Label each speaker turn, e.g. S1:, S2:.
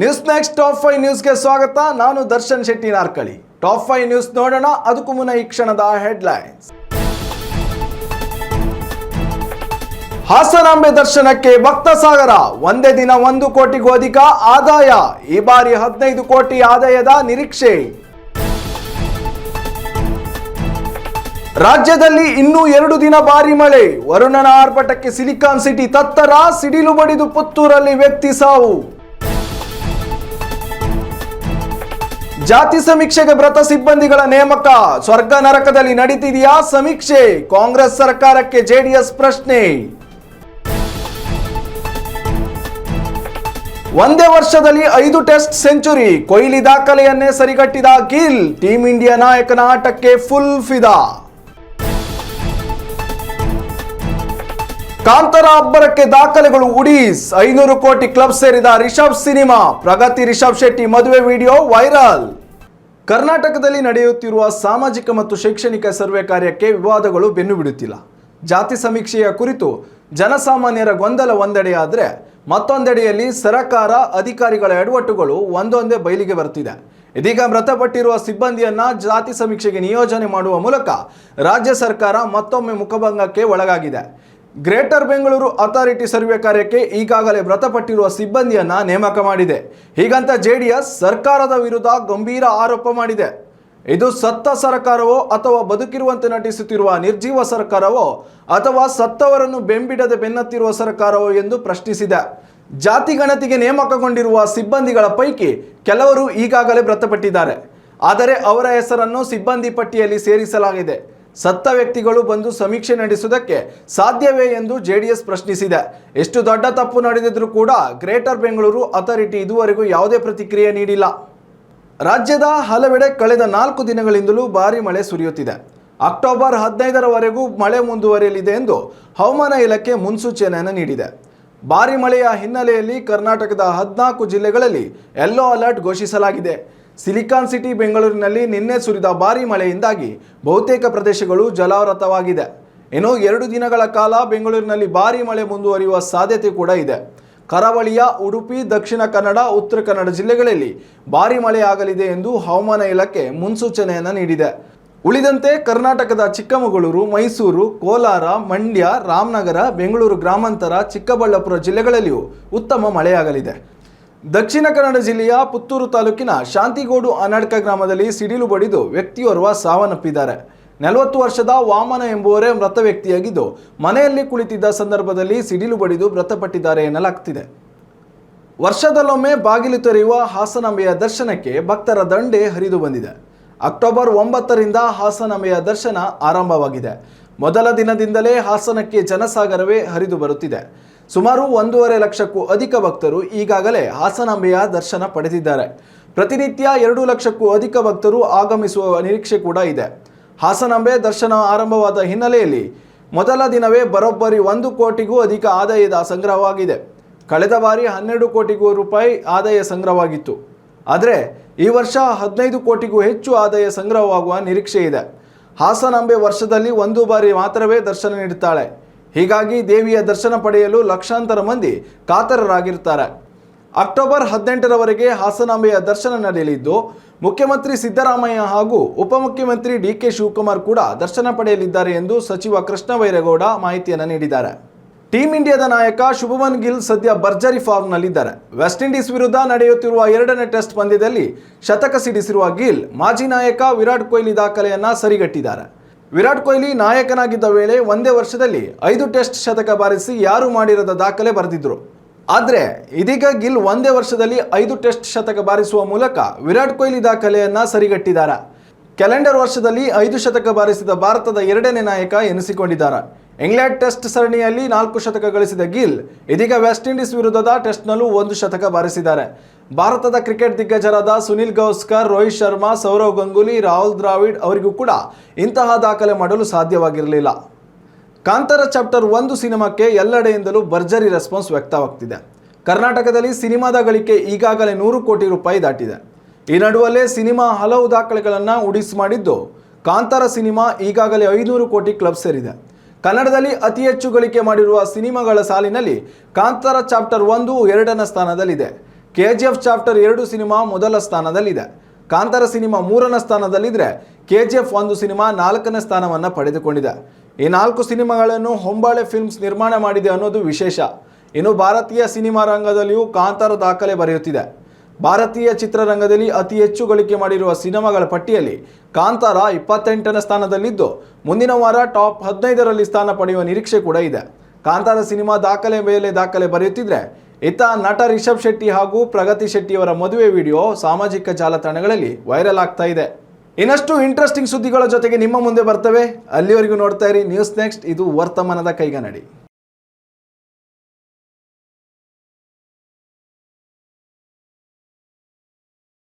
S1: News next top five ನ್ಯೂಸ್ಗೆ ಸ್ವಾಗತ. ನಾನು Darshan Shetty Narkali. Top five news ನೋಡೋಣ. ಅದಕ್ಕೂ ಮುನ್ನ ಈ ಕ್ಷಣದ ಹೆಡ್ಲೈನ್ಸ್ ಹಾಸನಾಂಬೆ ದರ್ಶನಕ್ಕೆ ಭಕ್ತ ಸಾಗರ. ಒಂದೇ ದಿನ ಒಂದು ಕೋಟಿಗೂ ಅಧಿಕ ಆದಾಯ. ಈ ಬಾರಿ ಹದಿನೈದು ಕೋಟಿ ಆದಾಯದ ನಿರೀಕ್ಷೆ. ರಾಜ್ಯದಲ್ಲಿ ಇನ್ನೂ ಎರಡು ದಿನ ಭಾರಿ ಮಳೆ. ವರುಣನ ಆರ್ಭಟಕ್ಕೆ ಸಿಲಿಕಾನ್ ಸಿಟಿ ತತ್ತರ. ಸಿಡಿಲು ಬಡಿದು ಪುತ್ತೂರಲ್ಲಿ ವ್ಯಕ್ತಿ ಸಾವು. ಜಾತಿ ಸಮೀಕ್ಷೆಗೆ ಮೃತ ಸಿಬ್ಬಂದಿಗಳ ನೇಮಕ. ಸ್ವರ್ಗ ನರಕದಲ್ಲಿ ನಡೀತಿದೆಯಾ ಸಮೀಕ್ಷೆ? ಕಾಂಗ್ರೆಸ್ ಸರ್ಕಾರಕ್ಕೆ ಜೆಡಿಎಸ್ ಪ್ರಶ್ನೆ. ಒಂದೇ ವರ್ಷದಲ್ಲಿ ಐದು ಟೆಸ್ಟ್ ಸೆಂಚುರಿ. ಕೊಹ್ಲಿ ದಾಖಲೆಯನ್ನೇ ಸರಿಗಟ್ಟಿದ ಗಿಲ್. ಟೀಂ ಇಂಡಿಯಾ ನಾಯಕನ ಆಟಕ್ಕೆ ಫುಲ್ ಫಿದಾ. ಕಾಂತಾರ ಅಬ್ಬರಕ್ಕೆ ದಾಖಲೆಗಳು ಉಡೀಸ್. ಐನೂರು ಕೋಟಿ ಕ್ಲಬ್ ಸೇರಿದ ರಿಷಬ್ ಸಿನಿಮಾ. ಪ್ರಗತಿ ರಿಷಬ್ ಶೆಟ್ಟಿ ಮದುವೆ ವಿಡಿಯೋ ವೈರಲ್. ಕರ್ನಾಟಕದಲ್ಲಿ ನಡೆಯುತ್ತಿರುವ ಸಾಮಾಜಿಕ ಮತ್ತು ಶೈಕ್ಷಣಿಕ ಸರ್ವೆ ಕಾರ್ಯಕ್ಕೆ ವಿವಾದಗಳು ಬೆನ್ನು ಬಿಡುತ್ತಿಲ್ಲ. ಜಾತಿ ಸಮೀಕ್ಷೆಯ ಕುರಿತು ಜನಸಾಮಾನ್ಯರ ಗೊಂದಲ ಒಂದೆಡೆಯಾದರೆ ಮತ್ತೊಂದೆಡೆಯಲ್ಲಿ ಸರಕಾರ ಅಧಿಕಾರಿಗಳ ಎಡವಟ್ಟುಗಳು ಒಂದೊಂದೇ ಬಯಲಿಗೆ ಬರ್ತಿದೆ. ಇದೀಗ ಮೃತಪಟ್ಟಿರುವ ಸಿಬ್ಬಂದಿಯನ್ನ ಜಾತಿ ಸಮೀಕ್ಷೆಗೆ ನಿಯೋಜನೆ ಮಾಡುವ ಮೂಲಕ ರಾಜ್ಯ ಸರ್ಕಾರ ಮತ್ತೊಮ್ಮೆ ಮುಖಭಂಗಕ್ಕೆ ಒಳಗಾಗಿದೆ. ಗ್ರೇಟರ್ ಬೆಂಗಳೂರು ಅಥಾರಿಟಿ ಸರ್ವೆ ಕಾರ್ಯಕ್ಕೆ ಈಗಾಗಲೇ ಮೃತಪಟ್ಟಿರುವ ಸಿಬ್ಬಂದಿಯನ್ನ ನೇಮಕ ಮಾಡಿದೆ. ಹೀಗಂತ ಜೆಡಿಎಸ್ ಸರ್ಕಾರದ ವಿರುದ್ಧ ಗಂಭೀರ ಆರೋಪ ಮಾಡಿದೆ. ಇದು ಸತ್ತ ಸರ್ಕಾರವೋ ಅಥವಾ ಬದುಕಿರುವಂತೆ ನಟಿಸುತ್ತಿರುವ ನಿರ್ಜೀವ ಸರ್ಕಾರವೋ ಅಥವಾ ಸತ್ತವರನ್ನು ಬೆಂಬಿಡದೆ ಬೆನ್ನತ್ತಿರುವ ಸರ್ಕಾರವೋ ಎಂದು ಪ್ರಶ್ನಿಸಿದೆ. ಜಾತಿ ಗಣತಿಗೆ ನೇಮಕಗೊಂಡಿರುವ ಸಿಬ್ಬಂದಿಗಳ ಪೈಕಿ ಕೆಲವರು ಈಗಾಗಲೇ ಮೃತಪಟ್ಟಿದ್ದಾರೆ. ಆದರೆ ಅವರ ಹೆಸರನ್ನು ಸಿಬ್ಬಂದಿ ಪಟ್ಟಿಯಲ್ಲಿ ಸೇರಿಸಲಾಗಿದೆ. ಸತ್ತ ವ್ಯಕ್ತಿಗಳು ಬಂದು ಸಮೀಕ್ಷೆ ನಡೆಸುವುದಕ್ಕೆ ಸಾಧ್ಯವೇ ಎಂದು ಜೆಡಿಎಸ್ ಪ್ರಶ್ನಿಸಿದೆ. ಎಷ್ಟು ದೊಡ್ಡ ತಪ್ಪು ನಡೆದಿದ್ರೂ ಕೂಡ ಗ್ರೇಟರ್ ಬೆಂಗಳೂರು ಅಥಾರಿಟಿ ಇದುವರೆಗೂ ಯಾವುದೇ ಪ್ರತಿಕ್ರಿಯೆ ನೀಡಿಲ್ಲ. ರಾಜ್ಯದ ಹಲವೆಡೆ ಕಳೆದ ನಾಲ್ಕು ದಿನಗಳಿಂದಲೂ ಭಾರಿ ಮಳೆ ಸುರಿಯುತ್ತಿದೆ. ಅಕ್ಟೋಬರ್ ಹದಿನೈದರವರೆಗೂ ಮಳೆ ಮುಂದುವರಿಯಲಿದೆ ಎಂದು ಹವಾಮಾನ ಇಲಾಖೆ ಮುನ್ಸೂಚನೆಯನ್ನು ನೀಡಿದೆ. ಭಾರಿ ಮಳೆಯ ಹಿನ್ನೆಲೆಯಲ್ಲಿ ಕರ್ನಾಟಕದ ಹದಿನಾಲ್ಕು ಜಿಲ್ಲೆಗಳಲ್ಲಿ ಯೆಲ್ಲೋ ಅಲರ್ಟ್ ಘೋಷಿಸಲಾಗಿದೆ. ಸಿಲಿಕಾನ್ ಸಿಟಿ ಬೆಂಗಳೂರಿನಲ್ಲಿ ನಿನ್ನೆ ಸುರಿದ ಭಾರೀ ಮಳೆಯಿಂದಾಗಿ ಬಹುತೇಕ ಪ್ರದೇಶಗಳು ಜಲಾವೃತವಾಗಿದೆ. ಇನ್ನು ಎರಡು ದಿನಗಳ ಕಾಲ ಬೆಂಗಳೂರಿನಲ್ಲಿ ಭಾರಿ ಮಳೆ ಮುಂದುವರಿಯುವ ಸಾಧ್ಯತೆ ಕೂಡ ಇದೆ. ಕರಾವಳಿಯ ಉಡುಪಿ, ದಕ್ಷಿಣ ಕನ್ನಡ, ಉತ್ತರ ಕನ್ನಡ ಜಿಲ್ಲೆಗಳಲ್ಲಿ ಭಾರಿ ಮಳೆಯಾಗಲಿದೆ ಎಂದು ಹವಾಮಾನ ಇಲಾಖೆ ಮುನ್ಸೂಚನೆಯನ್ನು ನೀಡಿದೆ. ಉಳಿದಂತೆ ಕರ್ನಾಟಕದ ಚಿಕ್ಕಮಗಳೂರು, ಮೈಸೂರು, ಕೋಲಾರ, ಮಂಡ್ಯ, ರಾಮನಗರ, ಬೆಂಗಳೂರು ಗ್ರಾಮಾಂತರ, ಚಿಕ್ಕಬಳ್ಳಾಪುರ ಜಿಲ್ಲೆಗಳಲ್ಲಿಯೂ ಉತ್ತಮ ಮಳೆಯಾಗಲಿದೆ. ದಕ್ಷಿಣ ಕನ್ನಡ ಜಿಲ್ಲೆಯ ಪುತ್ತೂರು ತಾಲೂಕಿನ ಶಾಂತಿಗೋಡು ಅನಡ್ಕ ಗ್ರಾಮದಲ್ಲಿ ಸಿಡಿಲು ಬಡಿದು ವ್ಯಕ್ತಿಯೋರ್ವ ಸಾವನ್ನಪ್ಪಿದ್ದಾರೆ. ನಲವತ್ತು ವರ್ಷದ ವಾಮನ ಎಂಬುವರೇ ಮೃತ ವ್ಯಕ್ತಿಯಾಗಿದ್ದು, ಮನೆಯಲ್ಲಿ ಕುಳಿತಿದ್ದ ಸಂದರ್ಭದಲ್ಲಿ ಸಿಡಿಲು ಬಡಿದು ಮೃತಪಟ್ಟಿದ್ದಾರೆ ಎನ್ನಲಾಗ್ತಿದೆ. ವರ್ಷದಲ್ಲೊಮ್ಮೆ ಬಾಗಿಲು ತೆರೆಯುವ ಹಾಸನಾಂಬೆಯ ದರ್ಶನಕ್ಕೆ ಭಕ್ತರ ದಂಡೆ ಹರಿದು ಬಂದಿದೆ. ಅಕ್ಟೋಬರ್ ಒಂಬತ್ತರಿಂದ ಹಾಸನಾಂಬೆಯ ದರ್ಶನ ಆರಂಭವಾಗಿದೆ. ಮೊದಲ ದಿನದಿಂದಲೇ ಹಾಸನಕ್ಕೆ ಜನಸಾಗರವೇ ಹರಿದು ಬರುತ್ತಿದೆ. ಸುಮಾರು ಒಂದೂವರೆ ಲಕ್ಷಕ್ಕೂ ಅಧಿಕ ಭಕ್ತರು ಈಗಾಗಲೇ ಹಾಸನಾಂಬೆಯ ದರ್ಶನ ಪಡೆದಿದ್ದಾರೆ. ಪ್ರತಿನಿತ್ಯ ಎರಡು ಲಕ್ಷಕ್ಕೂ ಅಧಿಕ ಭಕ್ತರು ಆಗಮಿಸುವ ನಿರೀಕ್ಷೆ ಕೂಡ ಇದೆ. ಹಾಸನಾಂಬೆ ದರ್ಶನ ಆರಂಭವಾದ ಹಿನ್ನೆಲೆಯಲ್ಲಿ ಮೊದಲ ದಿನವೇ ಬರೋಬ್ಬರಿ ಒಂದು ಕೋಟಿಗೂ ಅಧಿಕ ಆದಾಯದ ಸಂಗ್ರಹವಾಗಿದೆ. ಕಳೆದ ಬಾರಿ ಹನ್ನೆರಡು ಕೋಟಿಗೂ ರೂಪಾಯಿ ಆದಾಯ ಸಂಗ್ರಹವಾಗಿತ್ತು. ಆದರೆ ಈ ವರ್ಷ ಹದಿನೈದು ಕೋಟಿಗೂ ಹೆಚ್ಚು ಆದಾಯ ಸಂಗ್ರಹವಾಗುವ ನಿರೀಕ್ಷೆ ಇದೆ. ಹಾಸನಾಂಬೆ ವರ್ಷದಲ್ಲಿ ಒಂದು ಬಾರಿ ಮಾತ್ರವೇ ದರ್ಶನ ನೀಡುತ್ತಾಳೆ. ಹೀಗಾಗಿ ದೇವಿಯ ದರ್ಶನ ಪಡೆಯಲು ಲಕ್ಷಾಂತರ ಮಂದಿ ಕಾತರರಾಗಿರ್ತಾರೆ ಅಕ್ಟೋಬರ್ ಹದಿನೆಂಟರವರೆಗೆ ಹಾಸನಾಂಬೆಯ ದರ್ಶನ ನಡೆಯಲಿದ್ದು, ಮುಖ್ಯಮಂತ್ರಿ ಸಿದ್ದರಾಮಯ್ಯ ಹಾಗೂ ಉಪಮುಖ್ಯಮಂತ್ರಿ ಡಿ ಕೆ ಶಿವಕುಮಾರ್ ಕೂಡ ದರ್ಶನ ಪಡೆಯಲಿದ್ದಾರೆ ಎಂದು ಸಚಿವ ಕೃಷ್ಣ ಬೈರೇಗೌಡ ಮಾಹಿತಿಯನ್ನು ನೀಡಿದ್ದಾರೆ. ಟೀಂ ಇಂಡಿಯಾದ ನಾಯಕ ಶುಭಮನ್ ಗಿಲ್ ಸದ್ಯ ಭರ್ಜರಿ ಫಾರ್ಮ್ನಲ್ಲಿದ್ದಾರೆ. ವೆಸ್ಟ್ ಇಂಡೀಸ್ ವಿರುದ್ಧ ನಡೆಯುತ್ತಿರುವ ಎರಡನೇ ಟೆಸ್ಟ್ ಪಂದ್ಯದಲ್ಲಿ ಶತಕ ಸಿಡಿಸಿರುವ ಗಿಲ್, ಮಾಜಿ ನಾಯಕ ವಿರಾಟ್ ಕೊಹ್ಲಿ ದಾಖಲೆಯನ್ನು ಸರಿಗಟ್ಟಿದ್ದಾರೆ. ವಿರಾಟ್ ಕೊಹ್ಲಿ ನಾಯಕನಾಗಿದ್ದ ವೇಳೆ ಒಂದೇ ವರ್ಷದಲ್ಲಿ ಐದು ಟೆಸ್ಟ್ ಶತಕ ಬಾರಿಸಿ ಯಾರು ಮಾಡಿರದ ದಾಖಲೆ ಬರೆದಿದ್ರು. ಆದರೆ ಇದೀಗ ಗಿಲ್ ಒಂದೇ ವರ್ಷದಲ್ಲಿ ಐದು ಟೆಸ್ಟ್ ಶತಕ ಬಾರಿಸುವ ಮೂಲಕ ವಿರಾಟ್ ಕೊಹ್ಲಿ ದಾಖಲೆಯನ್ನ ಸರಿಗಟ್ಟಿದ್ದಾರೆ ಕ್ಯಾಲೆಂಡರ್ ವರ್ಷದಲ್ಲಿ ಐದು ಶತಕ ಬಾರಿಸಿದ ಭಾರತದ ಎರಡನೇ ನಾಯಕ ಎನಿಸಿಕೊಂಡಿದ್ದಾರೆ. ಇಂಗ್ಲೆಂಡ್ ಟೆಸ್ಟ್ ಸರಣಿಯಲ್ಲಿ ನಾಲ್ಕು ಶತಕ ಗಳಿಸಿದ ಗಿಲ್ ಇದೀಗ ವೆಸ್ಟ್ ಇಂಡೀಸ್ ವಿರುದ್ಧದ ಟೆಸ್ಟ್ನಲ್ಲೂ ಒಂದು ಶತಕ ಬಾರಿಸಿದ್ದಾರೆ. ಭಾರತದ ಕ್ರಿಕೆಟ್ ದಿಗ್ಗಜರಾದ ಸುನಿಲ್ ಗೌಸ್ಕರ್, ರೋಹಿತ್ ಶರ್ಮಾ, ಸೌರವ್ ಗಂಗೂಲಿ, ರಾಹುಲ್ ದ್ರಾವಿಡ್ ಅವರಿಗೂ ಕೂಡ ಇಂತಹ ದಾಖಲೆ ಮಾಡಲು ಸಾಧ್ಯವಾಗಿರಲಿಲ್ಲ. ಕಾಂತಾರ ಚಾಪ್ಟರ್ ಒಂದು ಸಿನಿಮಾಕ್ಕೆ ಎಲ್ಲೆಡೆಯಿಂದಲೂ ಭರ್ಜರಿ ರೆಸ್ಪಾನ್ಸ್ ವ್ಯಕ್ತವಾಗ್ತಿದೆ. ಕರ್ನಾಟಕದಲ್ಲಿ ಸಿನಿಮಾದ ಗಳಿಕೆ ಈಗಾಗಲೇ ನೂರು ಕೋಟಿ ರೂಪಾಯಿ ದಾಟಿದೆ. ಈ ನಡುವಲ್ಲೇ ಸಿನಿಮಾ ಹಲವು ದಾಖಲೆಗಳನ್ನು ಉಡಿಸ್ ಮಾಡಿದ್ದು ಕಾಂತಾರ ಸಿನಿಮಾ ಈಗಾಗಲೇ ಐನೂರು ಕೋಟಿ ಕ್ಲಬ್ ಸೇರಿದೆ. ಕನ್ನಡದಲ್ಲಿ ಅತಿ ಹೆಚ್ಚು ಗಳಿಕೆ ಮಾಡಿರುವ ಸಿನಿಮಾಗಳ ಸಾಲಿನಲ್ಲಿ ಕಾಂತಾರ ಚಾಪ್ಟರ್ ಒಂದು ಎರಡನೇ ಸ್ಥಾನದಲ್ಲಿದೆ. ಕೆ ಜಿ ಎಫ್ ಚಾಪ್ಟರ್ ಎರಡು ಸಿನಿಮಾ ಮೊದಲ ಸ್ಥಾನದಲ್ಲಿದೆ. ಕಾಂತಾರ ಸಿನಿಮಾ ಮೂರನೇ ಸ್ಥಾನದಲ್ಲಿದ್ದರೆ ಕೆ ಜಿ ಎಫ್ ಒಂದು ಸಿನಿಮಾ ನಾಲ್ಕನೇ ಸ್ಥಾನವನ್ನು ಪಡೆದುಕೊಂಡಿದೆ. ಈ ನಾಲ್ಕು ಸಿನಿಮಾಗಳನ್ನು ಹೊಂಬಾಳೆ ಫಿಲ್ಮ್ಸ್ ನಿರ್ಮಾಣ ಮಾಡಿದೆ ಅನ್ನೋದು ವಿಶೇಷ. ಇನ್ನು ಭಾರತೀಯ ಸಿನಿಮಾ ರಂಗದಲ್ಲಿಯೂ ಕಾಂತಾರ ದಾಖಲೆ ಬರೆಯುತ್ತಿದೆ. ಭಾರತೀಯ ಚಿತ್ರರಂಗದಲ್ಲಿ ಅತಿ ಹೆಚ್ಚು ಗಳಿಕೆ ಮಾಡಿರುವ ಸಿನಿಮಾಗಳ ಪಟ್ಟಿಯಲ್ಲಿ ಕಾಂತಾರ ಇಪ್ಪತ್ತೆಂಟನೇ ಸ್ಥಾನದಲ್ಲಿದ್ದು, ಮುಂದಿನ ವಾರ ಟಾಪ್ ಹದಿನೈದರಲ್ಲಿ ಸ್ಥಾನ ಪಡೆಯುವ ನಿರೀಕ್ಷೆ ಕೂಡ ಇದೆ. ಕಾಂತಾರ ಸಿನಿಮಾ ದಾಖಲೆ ಮೇಲೆ ದಾಖಲೆ ಬರೆಯುತ್ತಿದ್ರೆ ಇತ್ತ ನಟ ರಿಷಬ್ ಶೆಟ್ಟಿ ಹಾಗೂ ಪ್ರಗತಿ ಶೆಟ್ಟಿಯವರ ಮದುವೆ ವಿಡಿಯೋ ಸಾಮಾಜಿಕ ಜಾಲತಾಣಗಳಲ್ಲಿ ವೈರಲ್ ಆಗ್ತಾ ಇದೆ. ಇನ್ನಷ್ಟು ಇಂಟ್ರೆಸ್ಟಿಂಗ್ ಸುದ್ದಿಗಳ ಜೊತೆಗೆ ನಿಮ್ಮ ಮುಂದೆ ಬರ್ತವೆ. ಅಲ್ಲಿವರೆಗೂ ನೋಡ್ತಾ ಇರಿ. ನ್ಯೂಸ್ ನೆಕ್ಸ್ಟ್ ಇದು ವರ್ತಮಾನದ ಕೈಗನ್ನಡಿ